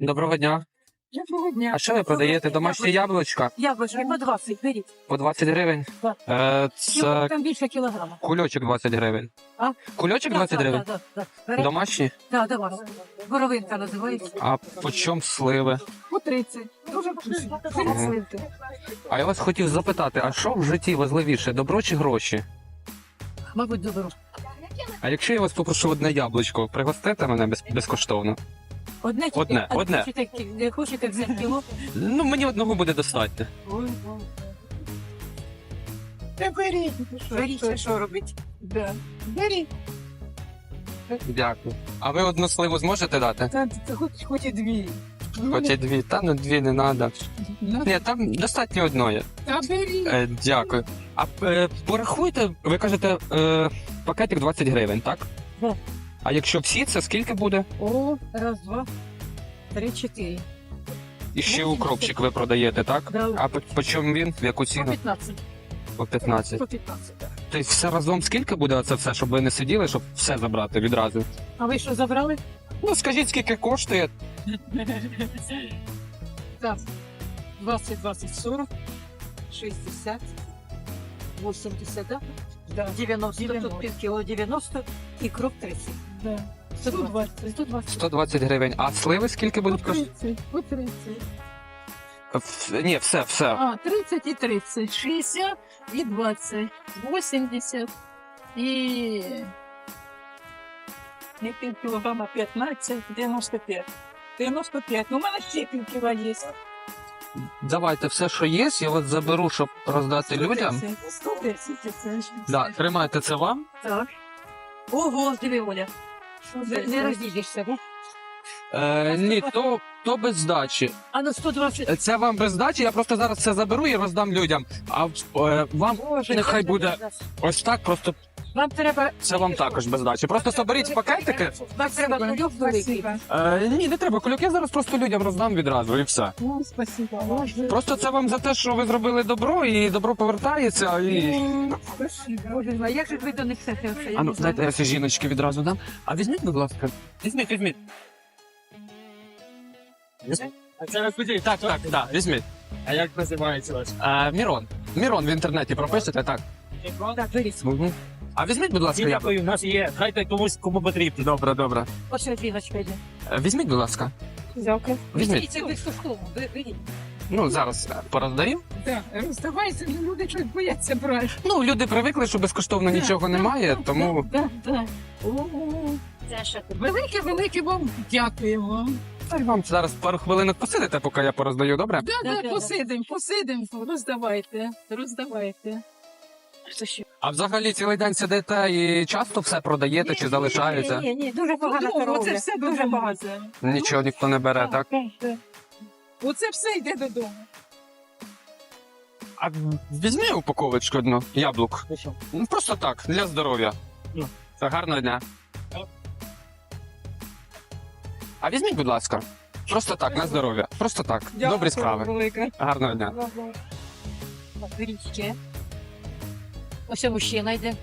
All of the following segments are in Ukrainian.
Доброго дня. Доброго дня. А що ви продаєте? Домашні яблучка Яблучки по 20, беріть. по 20 гривень? Так. Е, це Там більше кілограма. кульочок 20 гривень. А? Кульочок 20 гривень? Так, так, так. Домашні? Так, до вас. Боровинка називається. А по чому сливи? По 30. Дуже Мгм. А я вас хотів запитати, а що в житті важливіше, добро чи гроші? Мабуть, добро. А якщо я вас попрошу одне яблучко, пригостите мене без, безкоштовно? Одне, тільки- Одне, а одне. Хочете, кі- хочете взяти кіло? Ну, мені одного буде достатньо. Та беріть. Беріть, а що робить? Да. Беріть. Дякую. А ви одну сливу зможете дати? Та, та хоч, хоч і дві. Хоч і дві. Та ну дві не треба. Ну, Ні, там достатньо одної. Та беріть. Е, дякую. А е, порахуйте, ви кажете, е, пакетик 20 гривень, так? Так. А якщо всі, це скільки буде? О, раз, два, три, чотири. І ще Ну, укропчик ви продаєте, так? Да. А по, по чому він? В яку По ціну? 15. По 15. По 15, так. Тобто все разом скільки буде це все, щоб ви не сиділи, щоб все забрати відразу? А ви що забрали? Ну скажіть, скільки коштує? Так. 20, 20, 40, 60, 80, да? Да. 90, тут пів кіло 90 і кроп 30. Да. 120. 120. 120 гривень. А сливи скільки будуть коштувати? 30, по 30. Ф- Ні, все, все. А, 30 і 30, 60 і 20, 80 і... Не пів кілограма 15, 95. 95. Ну, у мене ще пів кіла є. Давайте все, що є, я вас заберу, щоб роздати людям. 110, 110 це. Да, тримайте це вам. Так. Ого, диви, Оля. Не, не розійдешся, да? Е, ні, то, то без здачі. А на 120. Е, Це вам без здачі, я просто зараз це заберу і роздам людям. А е, вам Боже, нехай буде ось так, просто Вам треба... це вам також без здачі. Просто соберіть пакетики. Вам треба кульок великий. Е, ні, не треба кульок, я зараз просто людям роздам відразу і все. Ну, спасибо. Просто це вам за те, що ви зробили добро, і добро повертається. І... Боже, а як же ви до них все це? Я А ну, не знаю. дайте я ці жіночки відразу дам. А візьміть, будь ласка. Візьміть, візьміть. А це розподіль. Так, так, так, візьміть. А як називається ваш? Е, Мірон. Мірон в інтернеті пропишете, так. Так, беріть. Мгм. А візьміть, будь ласка, яблуко. Дякую, в нас є. Дайте комусь, кому потрібно. Добре, добре. Ось ось жіночка йде. Е, Візьміть, будь ласка. Дякую. Візьміть. Візьміть це безкоштовно. Беріть. Ну, зараз е, пороздаю. Так, роздавайся, ну, люди щось бояться брати. Ну, люди привикли, що безкоштовно нічого немає, тому. Так, так. Велике, велике вам дякуємо. Та й вам зараз пару хвилинок посидите, поки я пороздаю, добре? Да, Да, да, да, посидим, посидим, роздавайте, роздавайте. Це що? А взагалі цілий день сидите і часто все продаєте чи залишаєте? Ні, ні, ні, дуже Ну, торговля. оце все Дуже додому. погано. Нічого ніхто не бере, так? Так. Оце все йде додому. А візьми упаковочку одну яблук. Ну, просто так, для здоров'я. Ну. Це гарного дня. А візьміть, будь ласка. Просто так, на здоров'я. Просто так. Добрі справи. Гарного дня. Ще. Ось мужчина йде.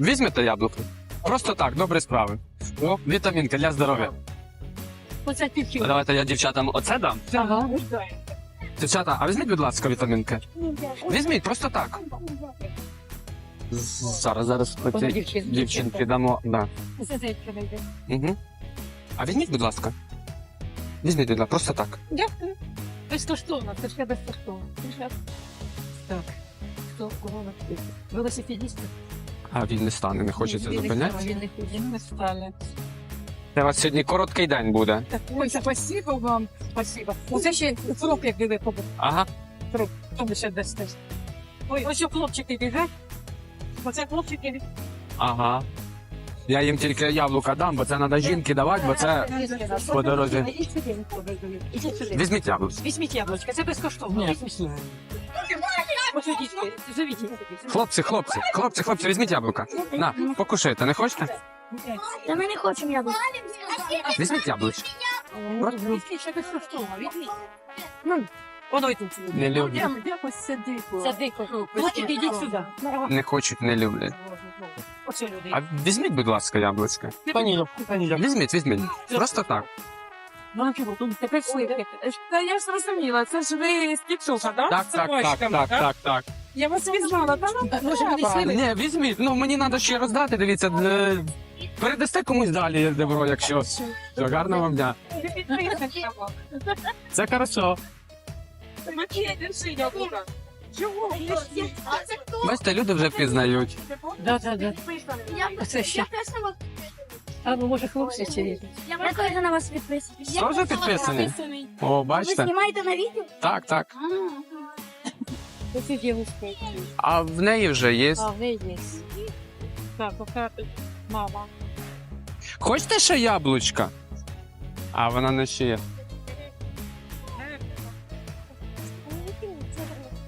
Візьмете яблуко. Просто так, добрі справи. О, вітамінки для здоров'я. Оце пів. Давайте я дівчатам оце дам. Ага. Дівчата, а візьміть, будь ласка, вітамінки. Візьміть, просто так. Зараз, зараз оці дівчинка. дівчинки дамо. Да. Йде. Угу. А візьміть, будь ласка. Візьміть, будь ласка, просто так. Дякую. Безкоштовно, це все безкоштовно. Так. Хто кого на Велосипедісти. А він не стане, не хочеться зупиняти. він не хоче. Не стали. Це у вас сьогодні короткий день буде. Ой, спасибо вам. Спасибо. Оце ще хлоп, як диви, побув. Ага. Тому ще дасте. Ой, ось що хлопчики біжать. Оце хлопчики. Ага. Я їм тільки яблука дам, бо це треба жінки давати, бо це. по дорозі. Візьміть яблуко. Візьміть яблучка, це безкоштовно. Візьміть. Ось дітки, живіть. Хлопці, хлопці, хлопці, хлопці, візьміть яблука. На, покушайте, не хочете? Та ми не хочемо яблук. Візьміть яблучко. Ну, воно й тут. Не люблять. Дякую, це дико. Це дико. Хлопчики, йдіть сюди. Не хочуть, не люблять. А візьміть, будь ласка, яблучко. Візьміть, візьміть. Просто так. Ну, чого, тут таке сливки. Та я ж зрозуміла, це ж ви з Кіпшуха, да? Так, З так, так, собачками, так, так, так. Я вас візнала, та ну, Може, вони треба. Ні, візьміть, ну мені треба ще роздати, дивіться. е, Передасте комусь далі добро, якщо. Все, гарного вам дня. Це хорошо. Макія, держи, я буду. Чого? Бачите, люди вже пізнають. Да, да, да. Це ще. Або може хлопці чи Я теж на вас підписаний. Теж підписані? О, Ви бачите? знімаєте на відео? Так, так. Оці. А в неї вже є. А, в неї є. Так, пока мама. Хочете ще яблучка? А вона не ще є.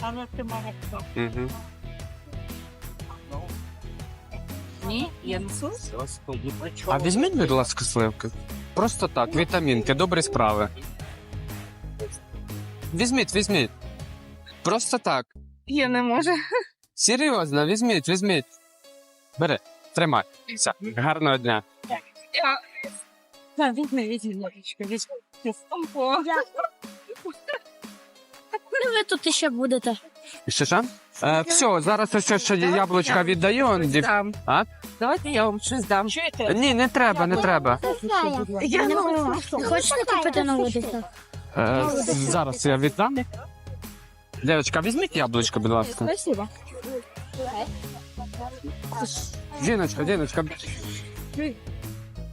А ну ти мама? Угу. Ні, я несу. А візьміть, будь ласка, сливки. Просто так, вітамінки, добрі справи. Візьміть, візьміть. Просто так. Я не можу. Серйозно, візьміть, візьміть. Бери, тримай. Все, гарного дня. Так, візьми, візьми, Лапочка, візьми. Ого. Коли ви тут ще будете? І що що? Е, все, зараз ось ще яблучка віддаю. он дів- Дам. А? Давайте я вам щось дам. Чуєте? Ні, не треба, не треба. Я не хочете купити нову дитину? Е, зараз я віддам. Дівчатка, візьміть яблучко, будь ласка. Спасибо. Жіночка, жіночка.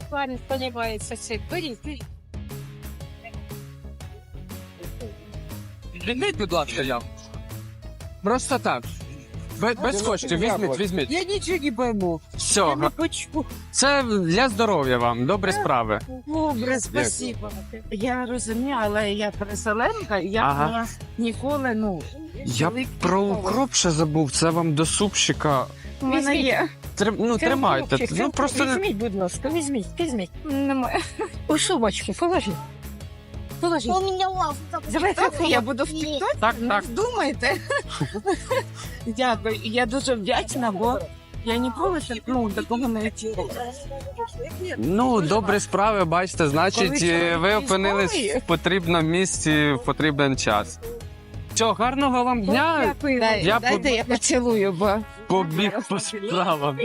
Парень сподівається, це беріть, беріть. Візьміть, будь ласка, яблучко. Просто так. Без, без коштів, візьміть, візьміть. Я нічого не пойму. Все, Я не хочу. це для здоров'я вам, добрі справи. Добре, спасибо. Я розумію, але я переселенка, я Ага. ніколи, ну, Я про укроп ще забув, це вам до супчика. у мене є. Трим, ну, тримайте. Ну, просто. Візьміть, будь ласка, візьміть, візьміть. Немає. У сумочки, положи. Положи. У мене лав. Давайте я буду в тіктоці. Так, так. Думаєте? Дякую. Я дуже вдячна, бо я ніколи ще ну, такого не чула. Ну, добрі справи, бачите, значить, Коли е, ви опинились військовий. в потрібному місці в потрібен час. Що, гарного вам дня. Дякую. Я Дайте я поцілую, бо Побіг по справам.